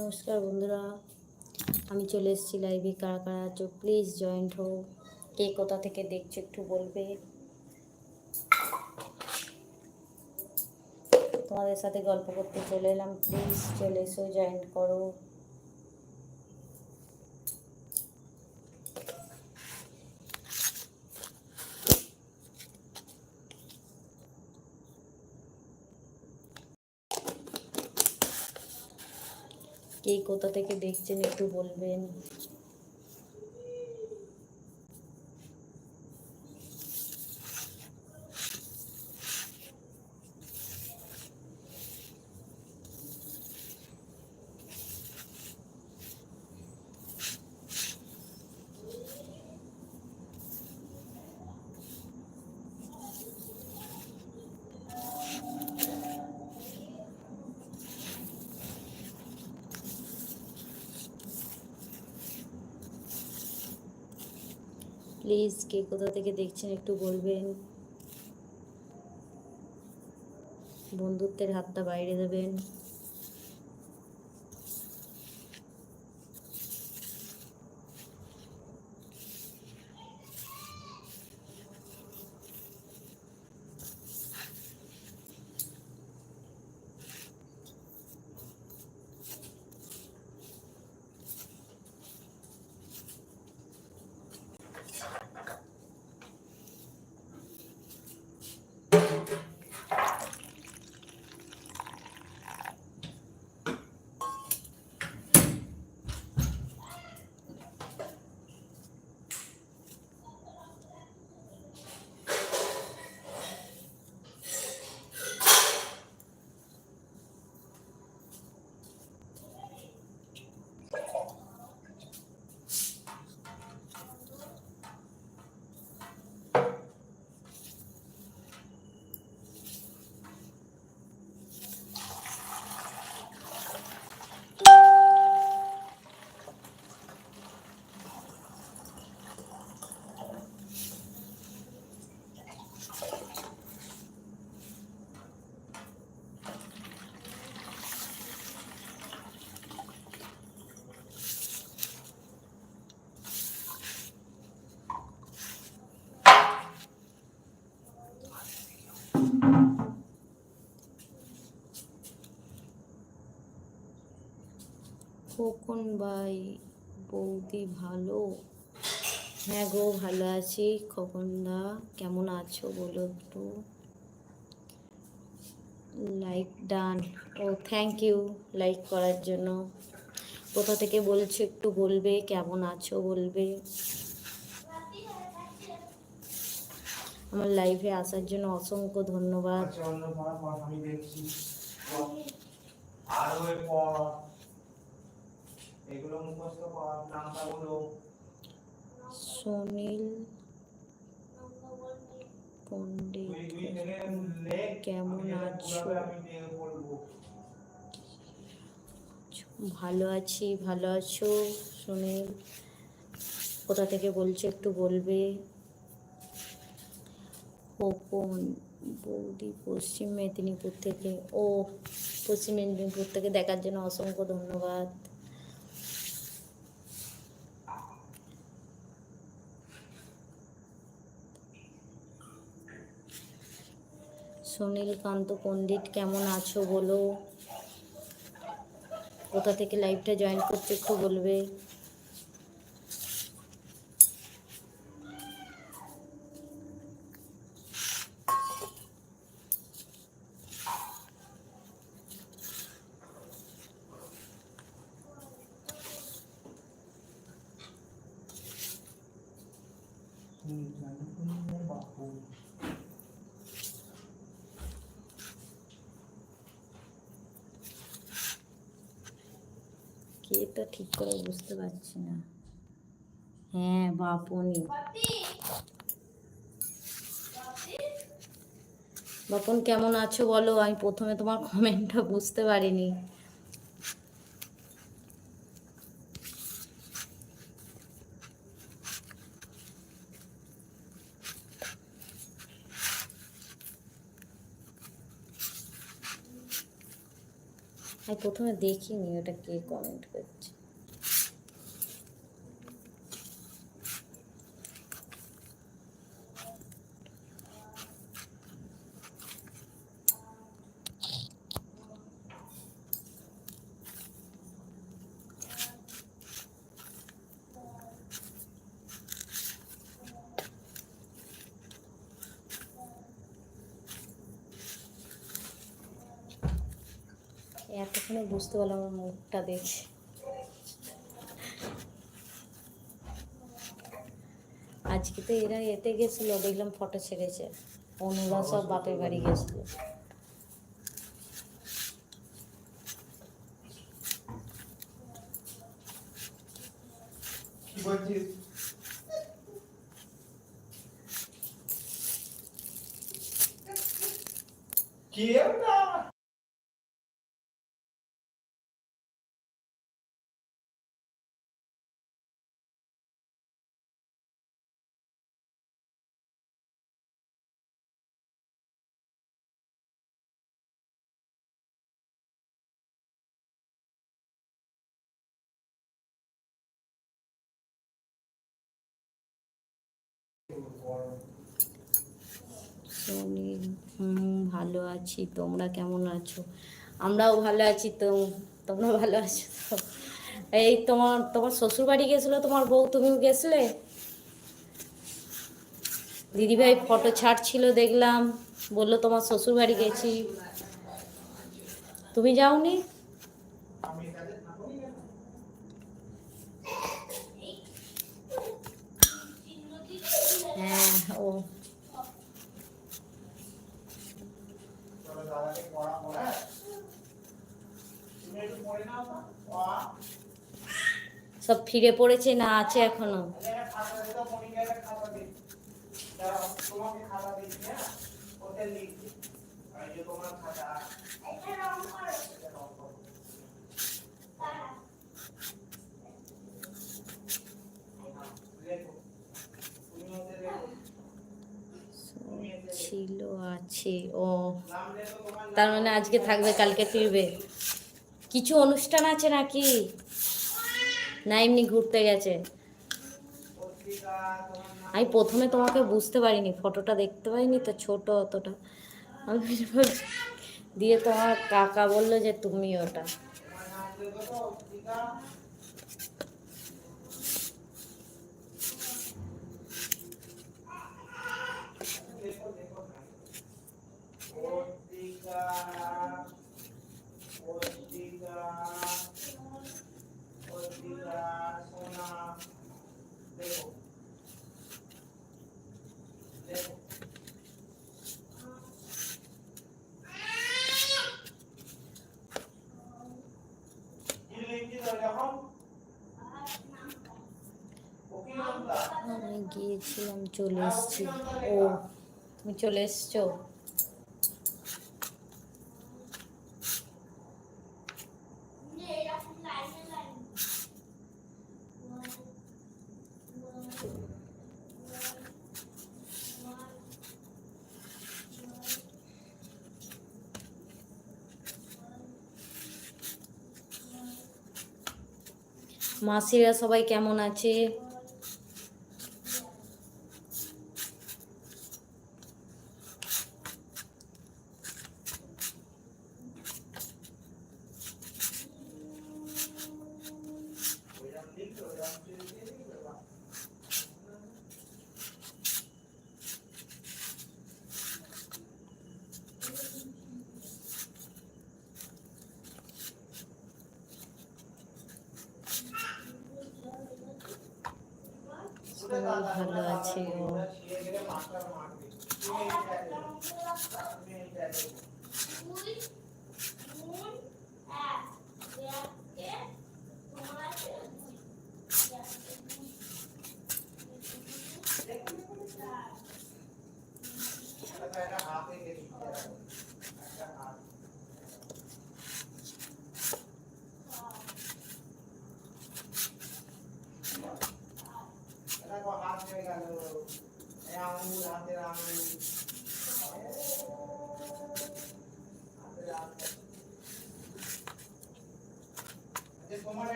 নমস্কার বন্ধুরা, আমি চলে এসেছি লাইভে কারা কারা আছো প্লিজ জয়েন্ট হোক কে কোথা থেকে দেখছ একটু বলবে। তোমাদের সাথে গল্প করতে চলে এলাম। প্লিজ চলে এসো জয়েন্ট করো। কে কোথা থেকে দেখছেন একটু বলবেন। প্লিজ কে কোথা থেকে দেখছেন একটু বলবেন। বন্ধুত্বের হাতটা বাইরে দেবেন। খোকন ভাই? বৌদি ভালো? হ্যাঁ গো, ভালো আছি। খোকন দা, কেমন আছো বলো একটু? Like done. O thank you like করার জন্য। কোথা থেকে বলছো একটু বলবে, কেমন আছো বলবে? আমার লাইভে আসার জন্য অসংখ্য ধন্যবাদ। এগুলো মুখস্থ কর, নামটা বলো। সুনীল পণ্ডিত কেমন আছো? ভালো আছি ভালো আছো? সুনীল কোথা থেকে বলছো একটু বলবে? খোকন বৌদি পশ্চিম মেদিনীপুর থেকে। ও পশ্চিম মেদিনীপুর থেকে দেখার জন্য অসংখ্য ধন্যবাদ। সুনীল কান্ত পণ্ডিত কেমন আছো বলো? কোথা থেকে লাইভটা জয়েন করছ একটু বলবে? কে তো ঠিক করে বুঝতে পারছি না। হ্যাঁ বাপনি। বাপন কেমন আছো বলো? আমি প্রথমে তোমার কমেন্টটা বুঝতে পারিনি। আমি প্রথমে দেখিনি ওটা কে কমেন্ট করছে। এতক্ষণে বুঝতে পারলাম আমার মুখটা দেখে আজকে তো এরা এতে গেছিল, দেখলাম ফটো ছেড়েছে। অনুরা সব বাপের বাড়ি গেছিল। কি? ভালো আছি। তোমরা কেমন আছো? আমরাও ভালো আছি তো। তোমরা ভালো আছো এই তোমার তোমার শ্বশুর বাড়ি গেছিল তোমার বউ? তুমিও গেছিলে? দিদিভাই ফটো ছাড়ছিল, দেখলাম। বলল, তোমার শ্বশুর বাড়ি গেছি। তুমি যাওনি আমি কাজে থাকি না হ্যাঁ ও চলো দাদাকে পড়া পড়া তুমি একটু পড়ে নাও না পড়া সব ফিরে পড়েছে না আছে এখনও একটা খাতা দিতে মনিকা একটা খাতা দিই যারা তোমাকে খাতা দিচ্ছি হ্যাঁ ওতে লিখছি আর এই যে তোমার খাতা এটা রং করো এটা রং করো লেখো তুমি ওতে লেখো ছিল, আছে, ও। তার মানে আজকে থাকবে, কালকে ফিরবে? কিছু অনুষ্ঠান আছে নাকি? না, এমনি ঘুরতে গেছে। আমি প্রথমে তোমাকে বুঝতে পারিনি, ফটোটা দেখতে পাইনি তো, ছোট অতটা। আমি দিয়ে তোমার কাকা বলল যে তুমি ওটা। লেখো লেখো কি লিখছি তো এখন ওকে নামটা আমি গিয়েছিলাম চলে এসছি ও তুমি চলে এসছো মাসিরা সবাই কেমন আছে? ভালো আছে ও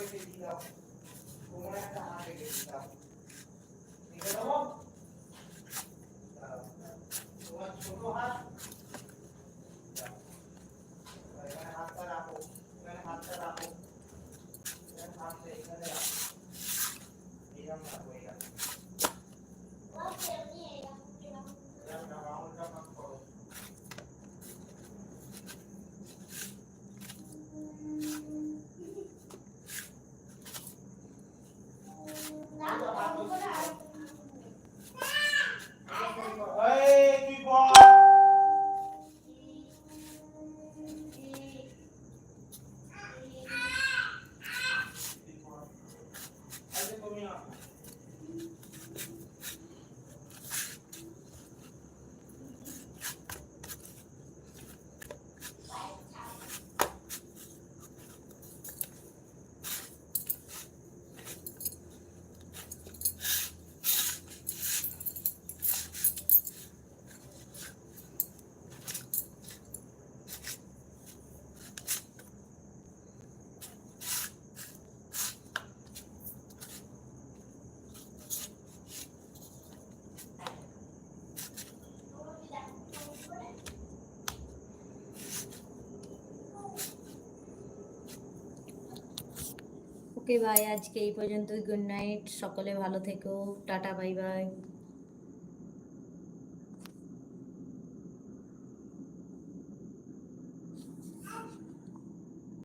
তোমার একটা হাত এঁকে দিয়ে দাও তোমার একটা হাত এঁকে দিয়ে দাও এঁকে দেবো দাও। তোমার ছোট হাত দাও। এখানে হাতটা রাখো এখানে হাতটা রাখো এখানে ওকে বাই আজকে এই পর্যন্তই। গুড নাইট সকলে ভালো থেকো। Tata bye bye